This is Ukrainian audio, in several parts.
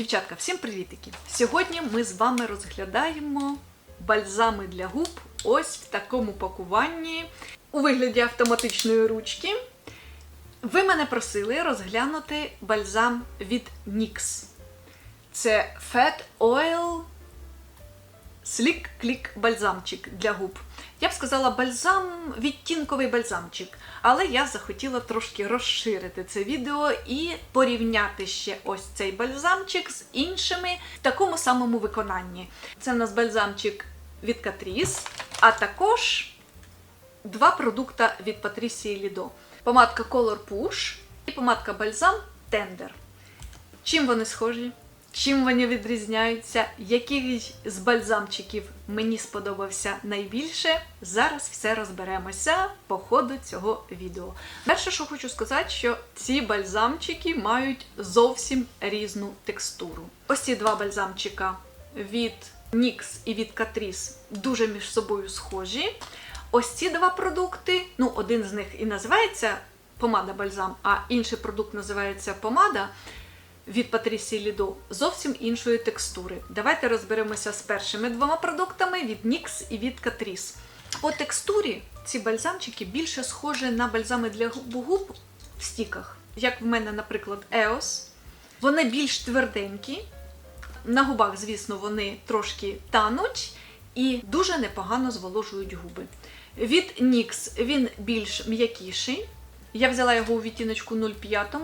Дівчатка, всім привітики! Сьогодні ми з вами розглядаємо бальзами для губ ось в такому пакуванні у вигляді автоматичної ручки. Ви мене просили розглянути бальзам від NYX. Це Fat Oil Click бальзамчик для губ. Я б сказала бальзам, відтінковий бальзамчик. Але я захотіла трошки розширити це відео і порівняти ще ось цей бальзамчик з іншими в такому самому виконанні. Це в нас бальзамчик від Catrice, а також два продукти від Patricia Lido. Помадка Color Push і помадка бальзам Tender. Чим вони схожі? Чим вони відрізняються? Який з бальзамчиків мені сподобався найбільше? Зараз все розберемося по ходу цього відео. Перше, що хочу сказати, що ці бальзамчики мають зовсім різну текстуру. Ось ці два бальзамчика від NYX і від Catrice дуже між собою схожі. Ось ці два продукти, ну, один з них і називається помада бальзам, а інший продукт називається помада від Patricia Lido зовсім іншої текстури. Давайте розберемося з першими двома продуктами від NYX і від Catrice. По текстурі ці бальзамчики більше схожі на бальзами для губ в стіках, як в мене, наприклад, EOS. Вони більш тверденькі. На губах, звісно, вони трошки тануть і дуже непогано зволожують губи. Від NYX він більш м'якіший. Я взяла його у відтіночку 05.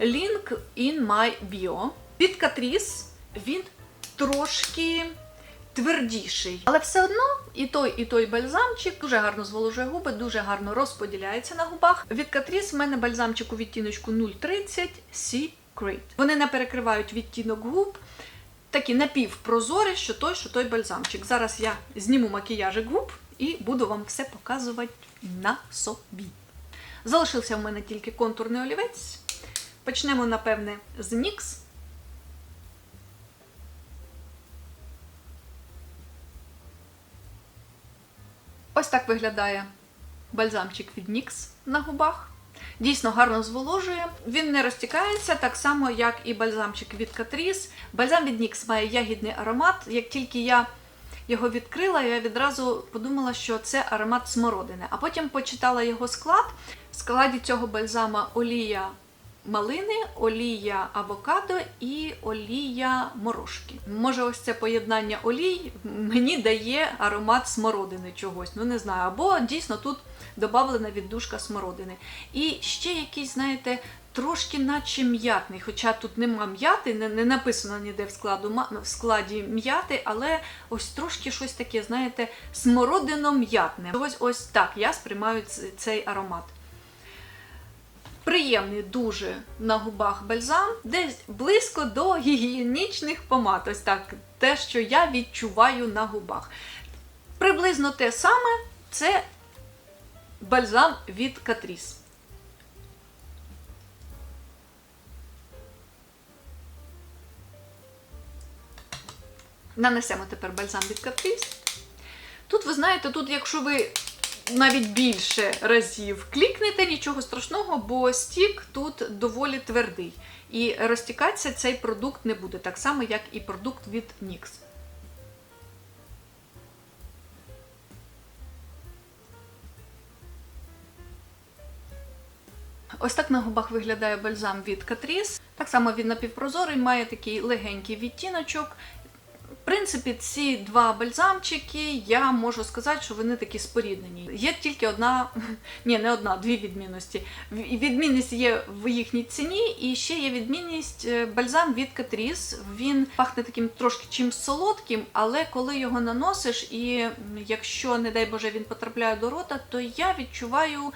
Link in my bio. Від він трошки твердіший. Але все одно і той, і той бальзамчик дуже гарно зволожує губи, дуже гарно розподіляється на губах. Від Catrice в мене бальзамчик у відтіночку 030 Secret. Вони не перекривають відтінок губ. Такі напівпрозорі, що той, що той бальзамчик. Зараз я зніму макіяжик губ і буду вам все показувати на собі. Залишився в мене тільки контурний олівець. Почнемо, напевне, з NYX. Ось так виглядає бальзамчик від NYX на губах. Дійсно гарно зволожує. Він не розтікається так само, як і бальзамчик від Catrice. Бальзам від NYX має ягідний аромат. Як тільки я його відкрила, я відразу подумала, що це аромат смородини. А потім почитала його склад. В складі цього бальзама олія малини, олія авокадо і олія морошки. Може, ось це поєднання олій мені дає аромат смородини чогось. Ну не знаю. Або дійсно тут додавлена віддушка смородини. І ще якийсь, знаєте, трошки наче м'ятний. Хоча тут нема м'яти, не, не написано ніде в, складу, в складі м'яти, але ось трошки щось таке, знаєте, смородино-м'ятне. Ось ось так я сприймаю цей аромат. Приємний дуже на губах бальзам, десь близько до гігієнічних помад. Ось так, те, що я відчуваю на губах. Приблизно те саме це бальзам від Catrice. Нанесемо тепер бальзам від Catrice. Тут, ви знаєте, тут, якщо ви навіть більше разів клікнете, нічого страшного, бо стік тут доволі твердий. І розтікатися цей продукт не буде, так само, як і продукт від NYX. Ось так на губах виглядає бальзам від Catrice. Так само він напівпрозорий, має такий легенький відтіночок. Принципі, ці два бальзамчики, я можу сказати, що вони такі споріднені. Є тільки одна, ні, не одна, дві відмінності. Відмінність є в їхній ціні, і ще є відмінність е, бальзам від Catrice. Він пахне таким трошки чимсь солодким, але коли його наносиш, і якщо, не дай Боже, він потрапляє до рота, то я відчуваю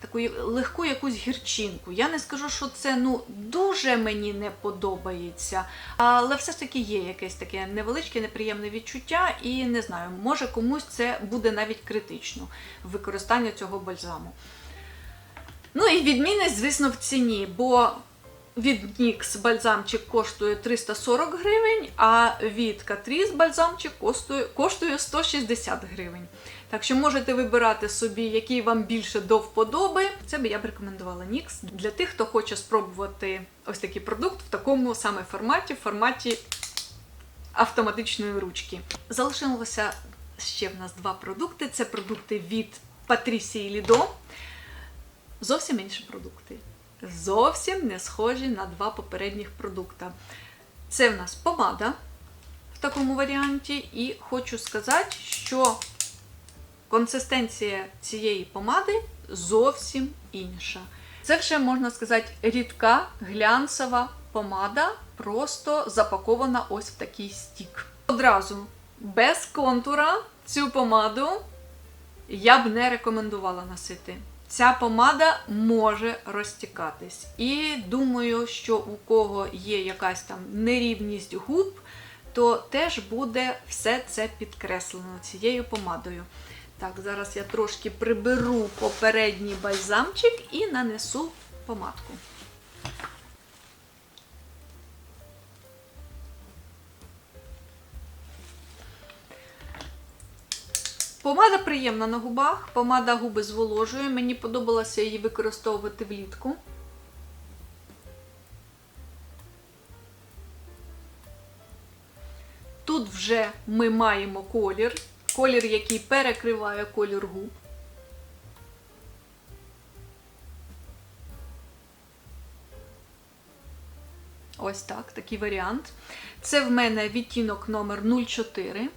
таку легку якусь гірчинку. Я не скажу, що це ну дуже мені не подобається, але все ж таки є якесь таке невеличке неприємне відчуття, і не знаю, може комусь це буде навіть критично використання цього бальзаму. Ну і відмінність, звісно, в ціні, бо від NYX бальзамчик коштує 340 гривень, а від Catrice бальзамчик коштує, коштує 160 гривень. Так що можете вибирати собі, який вам більше до вподоби. Це би я б рекомендувала NYX для тих, хто хоче спробувати ось такий продукт в такому саме форматі, в форматі автоматичної ручки. Залишилося ще в нас два продукти. Це продукти від Patricia Lido. Зовсім інші продукти. Зовсім не схожі на два попередніх продукти. Це в нас помада в такому варіанті, і хочу сказати, що консистенція цієї помади зовсім інша. Це вже можна сказати рідка глянцева помада, просто запакована ось в такий стік. Одразу без контура цю помаду я б не рекомендувала носити. Ця помада може розтікатись. І думаю, що у кого є якась там нерівність губ, то теж буде все це підкреслено цією помадою. Так, зараз я трошки приберу попередній бальзамчик і нанесу помадку. Помада приємна на губах, помада губи зволожує. Мені подобалося її використовувати влітку. Тут вже ми маємо колір, колір, який перекриває колір губ. Ось так, такий варіант. Це в мене відтінок номер 04.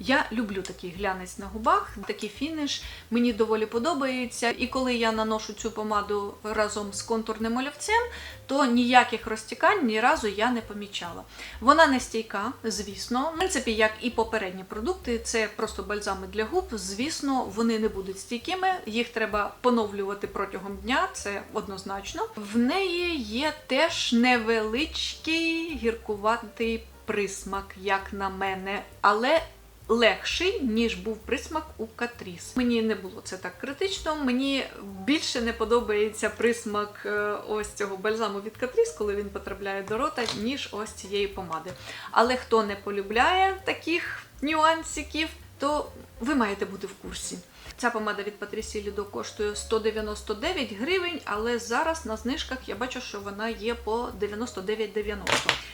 Я люблю такий глянець на губах, такий фініш. Мені доволі подобається. І коли я наношу цю помаду разом з контурним олівцем, то ніяких розтікань ні разу я не помічала. Вона не стійка, звісно. В принципі, як і попередні продукти, це просто бальзами для губ. Звісно, вони не будуть стійкими, їх треба поновлювати протягом дня, це однозначно. В неї є теж невеличкий гіркуватий присмак, як на мене, але легший, ніж був присмак у Катріс. Мені не було це так критично. Мені більше не подобається присмак е, ось цього бальзаму від Катріс, коли він потрапляє до рота, ніж ось цієї помади. Але хто не полюбляє таких нюансиків, то ви маєте бути в курсі. Ця помада від Patricia Lido коштує 199 гривень, але зараз на знижках я бачу, що вона є по 99,90.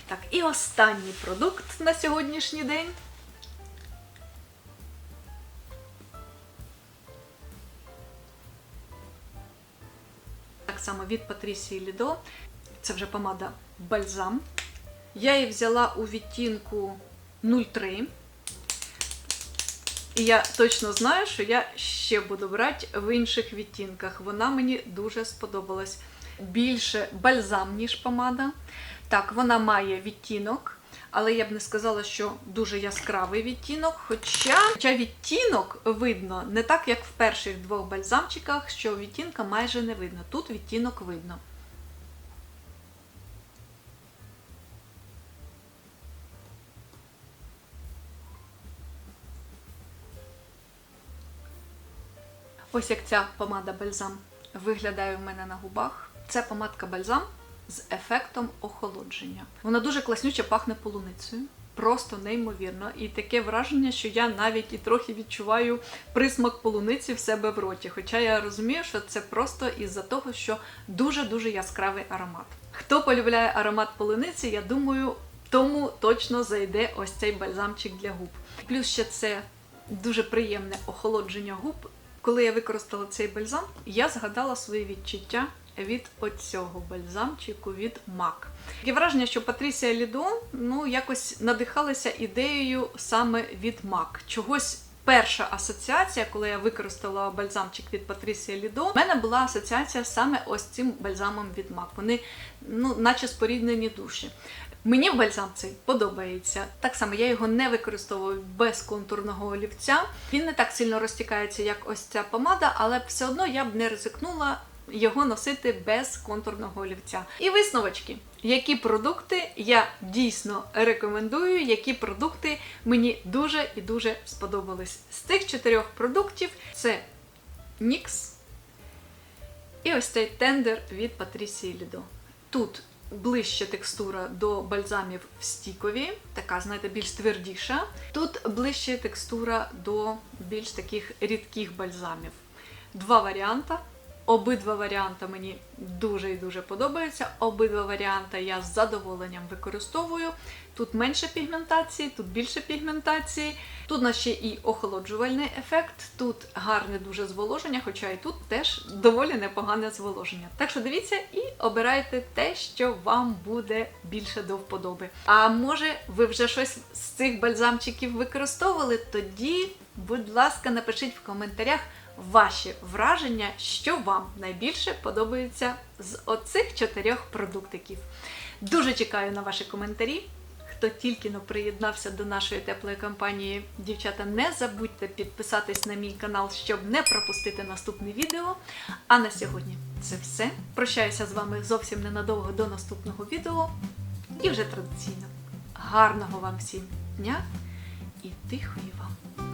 Так, і останній продукт на сьогоднішній день. Від Патрісії Лідо. Це вже помада бальзам. Я її взяла у відтінку 03. І я точно знаю, що я ще буду брати в інших відтінках. Вона мені дуже сподобалась. Більше бальзам, ніж помада. Так, вона має відтінок, але я б не сказала, що дуже яскравий відтінок. Хоча, хоча відтінок видно не так, як в перших двох бальзамчиках, що відтінка майже не видно. Тут відтінок видно. Ось як ця помада бальзам виглядає в мене на губах. Це помадка бальзам з ефектом охолодження. Вона дуже класнюче пахне полуницею. Просто неймовірно. І таке враження, що я навіть і трохи відчуваю присмак полуниці в себе в роті. Хоча я розумію, що це просто із-за того, що дуже-дуже яскравий аромат. Хто полюбляє аромат полуниці, я думаю, тому точно зайде ось цей бальзамчик для губ. Плюс ще це дуже приємне охолодження губ. Коли я використала цей бальзам, я згадала свої відчуття від оцього бальзамчику від MAC. Таке враження, що Патрісія Лідо ну, якось надихалася ідеєю саме від MAC. Чогось перша асоціація, коли я використала бальзамчик від Патрісія Лідо, в мене була асоціація саме ось цим бальзамом від MAC. Вони, ну, наче споріднені душі. Мені бальзам цей подобається. Так само я його не використовую без контурного олівця. Він не так сильно розтікається, як ось ця помада, але все одно я б не ризикнула його носити без контурного олівця. І висновочки, які продукти я дійсно рекомендую, які продукти мені дуже і дуже сподобались. З тих чотирьох продуктів це NYX, І ось цей тендер від Патрісії Лідо. Тут ближче текстура до бальзамів в стікові, така, знаєте, більш твердіша. Тут ближче текстура до більш таких рідких бальзамів. Два варіанти. Обидва варіанти мені дуже і дуже подобаються. Обидва варіанти я з задоволенням використовую. Тут менше пігментації, тут більше пігментації. Тут у нас ще і охолоджувальний ефект, тут гарне дуже зволоження, хоча і тут теж доволі непогане зволоження. Так що дивіться і обирайте те, що вам буде більше до вподоби. А може, ви вже щось з цих бальзамчиків використовували? Тоді, будь ласка, напишіть в коментарях ваші враження, що вам найбільше подобається з оцих чотирьох продуктиків. Дуже чекаю на ваші коментарі. Хто тільки но приєднався до нашої теплої компанії, дівчата, не забудьте підписатись на мій канал, щоб не пропустити наступне відео. А на сьогодні це все. Прощаюся з вами зовсім ненадовго до наступного відео. І вже традиційно. Гарного вам всім дня і тихої вам